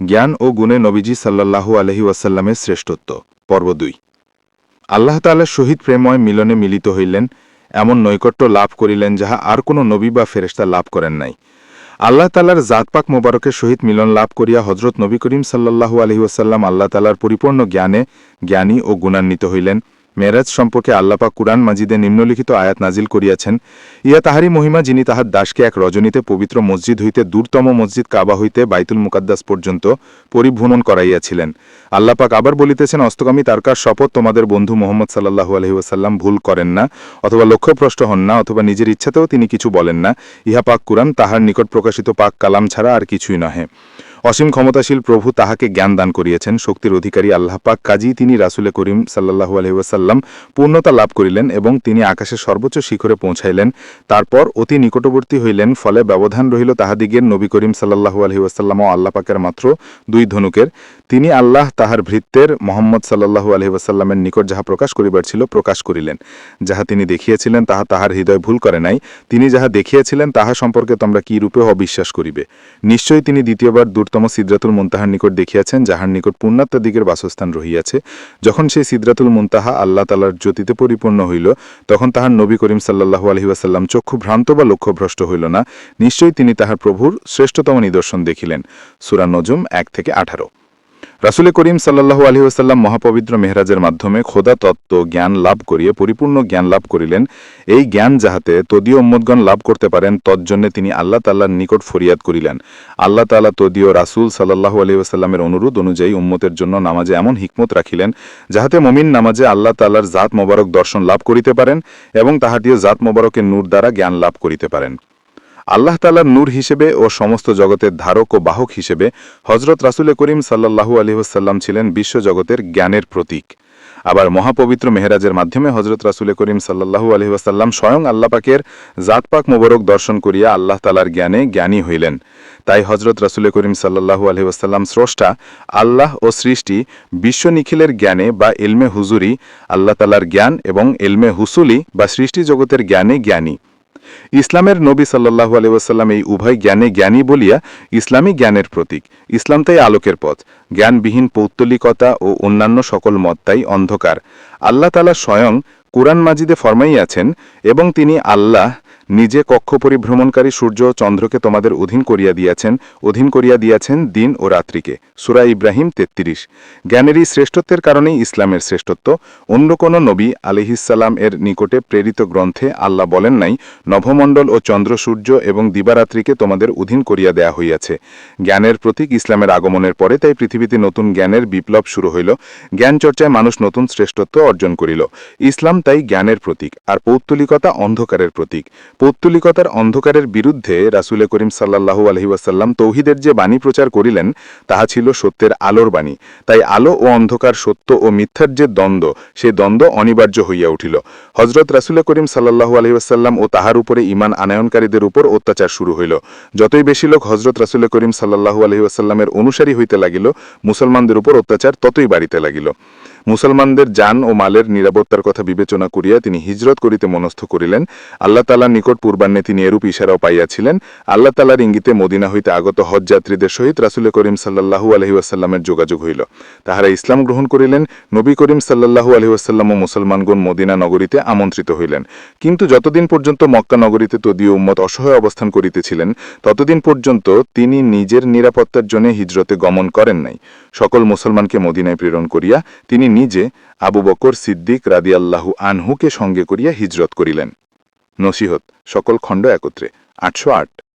জ্ঞান ও গুণে নবীজি সাল্লাল্লাহু আলহি ওয়াসাল্লামের শ্রেষ্ঠত্ব। পর্ব দুই। আল্লাহ তাআলার সহিত প্রেময় মিলনে মিলিত হইলেন, এমন নৈকট্য লাভ করিলেন যাহা আর কোনো নবী বা ফেরেশতা লাভ করেন নাই। আল্লাহ তালার জাতপাক মোবারকের সহিত মিলন লাভ করিয়া হজরত নবী করিম সাল্লাল্লাহু আলহি ওয়াসাল্লাম আল্লাহ তালার পরিপূর্ণ জ্ঞানে জ্ঞানী ও গুণান্বিত হইলেন। মেরাজ সম্পর্কে আল্লাপাক কুরআন মাজিদে নিম্নলিখিত আয়াত নাজিল করিয়াছেন, ইয়া তাহারি মহিমা যিনি তাহার দাসকে এক রজনীতে পবিত্র মসজিদ হইতে দূরতম মসজিদ কাবা হইতে বাইতুল মুকাদ্দাস পর্যন্ত পরিভ্রমণ করাইয়াছিলেন। আল্লাপাক আবার বলিতেছেন, অস্তগামী তারকার শপথ তোমাদের বন্ধু মোহাম্মদ সাল্লাহু আলহিউসাল্লাম ভুল করেন না, অথবা লক্ষ্যভ্রষ্ট হন না, অথবা নিজের ইচ্ছাতেও তিনি কিছু বলেন না। ইহা পাক কুরআন তাহার নিকট প্রকাশিত পাক কালাম ছাড়া আর কিছুই নহে। অসীম ক্ষমতাশীল প্রভু তাহাকে জ্ঞান দান করিয়েছেন, শক্তির অধিকারী আল্লাহ পাক কাজী তিনি রাসুলে করিম সাল্লাহু আলহিউসাল্লাম পূর্ণতা লাভ করিলেন এবং তিনি আকাশের সর্বোচ্চ শিখরে পৌঁছাইলেন। তারপর অতি নিকটবর্তী হইলেন, ফলে ব্যবধান রহিল তাহাদিগের নবী করিম সাল্লাহু আলহিউসাল্লাম ও আল্লাহ পাকের মাত্র দুই ধনুকের। তিনি আল্লাহ তাহার ভৃত্যের মোহাম্মদ সাল্লাহু আলহিউসাল্লামের নিকট যাহা প্রকাশ করিবার ছিল প্রকাশ করিলেন। যাহা তিনি দেখিয়েছিলেন তাহা তাহার হৃদয় ভুল করে নাই। তিনি যাহা দেখিয়েছিলেন তাহা সম্পর্কে তোমরা কি রূপে অবিশ্বাস করিবে? নিশ্চয়ই তিনি দ্বিতীয়বার দূরতম সিদ্রাতুল মুন্তাহার নিকট দেখিয়াছেন, যাহার নিকট পুণ্যাত্মাদিগের বাসস্থান রহিয়াছে। যখন সেই সিদ্রাতুল মুন্তাহা আল্লাহ তালার জ্যোতিতে পরিপূর্ণ হইল, তখন তাহার নবী করিম সাল্লাহু আলহিউসাল্লাম চক্ষু ভ্রান্ত বা লক্ষ্যভ্রষ্ট হইল না। নিশ্চয়ই তিনি তাহার প্রভুর শ্রেষ্ঠতম নিদর্শন দেখিলেন। সুরা নজুম এক থেকে আঠারো। রাসুল করিম সাল্লাহু আলহিউসাল্লাম মহাপবিত্র মেহরাজের মাধ্যমে খোদা তত্ত্ব জ্ঞান লাভ করিয়ে পরিপূর্ণ জ্ঞান লাভ করিলেন। এই জ্ঞান যাহাতে তদীয় উম্মদগণ লাভ করতে পারেন তজ্জন্যে তিনি আল্লাহ তাল্লাহর নিকট ফরিয়াদ করিলেন। আল্লাহ তাল্লাহ তদীয় রাসুল সাল্লাহু আলহিউসাল্লামের অনুরোধ অনুযায়ী উম্মতের জন্য নামাজে এমন হিকমত রাখিলেন, যাহাতে মমিন নামাজে আল্লাহ তাল্লাহর জাত মোবারক দর্শন লাভ করিতে পারেন এবং তাহাটিও জাত মোবারকের নূর দ্বারা জ্ঞান লাভ করিতে পারেন। আল্লাহ তালার নূর হিসেবে ও সমস্ত জগতের ধারক ও বাহক হিসেবে হজরত রাসুল করিম সাল্লাহু আলহিহাসাল্লাম ছিলেন বিশ্বজগতের জ্ঞানের প্রতীক। আবার মহাপবিত্র মেহরাজের মাধ্যমে হজরত রাসুল করিম সাল্লাহু আলহিহাসাল্লাম স্বয়ং আল্লাপাকের জাতপাক মোবারক দর্শন করিয়া আল্লাহ তালার জ্ঞানে জ্ঞানী হইলেন। তাই হজরত রাসুল করিম সাল্লাহু আলহিহাসাল্লাম স্রষ্টা, আল্লাহ ও সৃষ্টি বিশ্ব নিখিলের জ্ঞানে বা এলমে হুজুরি, আল্লাহ তালার জ্ঞান এবং এলমে হুসুলি বা সৃষ্টি জগতের জ্ঞানে জ্ঞানী। ইসলামের নবী সাল্লাহু আলিউসাল্লাম এই উভয় জ্ঞানে জ্ঞানী বলিয়া ইসলামী জ্ঞানের প্রতীক। ইসলাম তাই আলোকের পথ। জ্ঞানবিহীন পৌত্তলিকতা ও অন্যান্য সকল মত তাই অন্ধকার। আল্লাহ তালা স্বয়ং কুরআন মাজিদে ফরমাইয়াছেন এবং তিনি আল্লাহ নিজে কক্ষ পরিভ্রমণকারী সূর্য চন্দ্রকে তোমাদের অধীন করিয়া দিয়াছেন, অধীন করিয়া দিয়াছেন দিন ও রাত্রিকে। সুরা ইব্রাহিম তেত্রিশ। জ্ঞানেরই শ্রেষ্ঠত্বের কারণেই ইসলামের শ্রেষ্ঠত্ব। অন্য কোন নবী আলিহিসাল্লাম এর নিকটে প্রেরিত গ্রন্থে আল্লাহ বলেন নাই নভমণ্ডল ও চন্দ্র সূর্য এবং দিবারাত্রিকে তোমাদের অধীন করিয়া দেয়া হইয়াছে। জ্ঞানের প্রতীক ইসলামের আগমনের পরে তাই পৃথিবীতে নতুন জ্ঞানের বিপ্লব শুরু হইল। জ্ঞান চর্চায় মানুষ নতুন শ্রেষ্ঠত্ব অর্জন করিল। ইসলাম তাই জ্ঞানের প্রতীক, আর পৌত্তলিকতা অন্ধকারের প্রতীক। পৌত্তলিকতার অন্ধকারের বিরুদ্ধে রাসুলে করিম সাল্লাহু আলহিউসাল্লাম তৌহিদের যে বাণী প্রচার করিলেন, তাহা ছিল সত্যের আলোর বাণী। তাই আলো ও অন্ধকার সত্য ও মিথ্যার যে দ্বন্দ্ব সেই দ্বন্দ্ব অনিবার্য হইয়া উঠিল। হজরত রাসুল করিম সাল্লাহু আলহিউসাল্লাম ও তাহার উপরে ইমান আনায়নকারীদের উপর অত্যাচার শুরু হইল। যতই বেশি লোক হজরত রাসুল করিম সাল্লাহু আলহিউসাল্লামের অনুসারী হইতে লাগিল, মুসলমানদের উপর অত্যাচার ততই বাড়িতে লাগিল। মুসলমানদের যান ও মালের নিরাপত্তার কথা বিবেচনা করিয়া তিনি হিজরত করিতে মনস্থ করিলেন। আল্লাহ তালার নিকট পূর্বান্নে তিনি এরূপ ইশারাও পাইয়াছিলেন। আল্লাহ তালার ইঙ্গিতে মদিনা হইতে আগত হজযাত্রীদের সহিত রাসুল করিম সাল্লাহু আলহিউসাল্লামের যোগাযোগ হইল। তাহারা ইসলাম গ্রহণ করিলেন। নবী করিম সাল্লাহু আলহিউসাল্লাম ও মুসলমানগণ মদিনা নগরীতে আমন্ত্রিত হইলেন। কিন্তু যতদিন পর্যন্ত মক্কা নগরীতে তদীয় উম্মত অসহায় অবস্থান করিতেছিলেন, ততদিন পর্যন্ত তিনি নিজের নিরাপত্তার জন্য হিজরতে গমন করেন নাই। সকল মুসলমানকে মদিনায় প্রেরণ করিয়া তিনি নিজে আবু বকর সিদ্দিক রাদিয়াল্লাহু আনহুকে সঙ্গে করিয়া হিজরত করিলেন। নসিহত, সকল খণ্ড একত্রে, আটশো আট।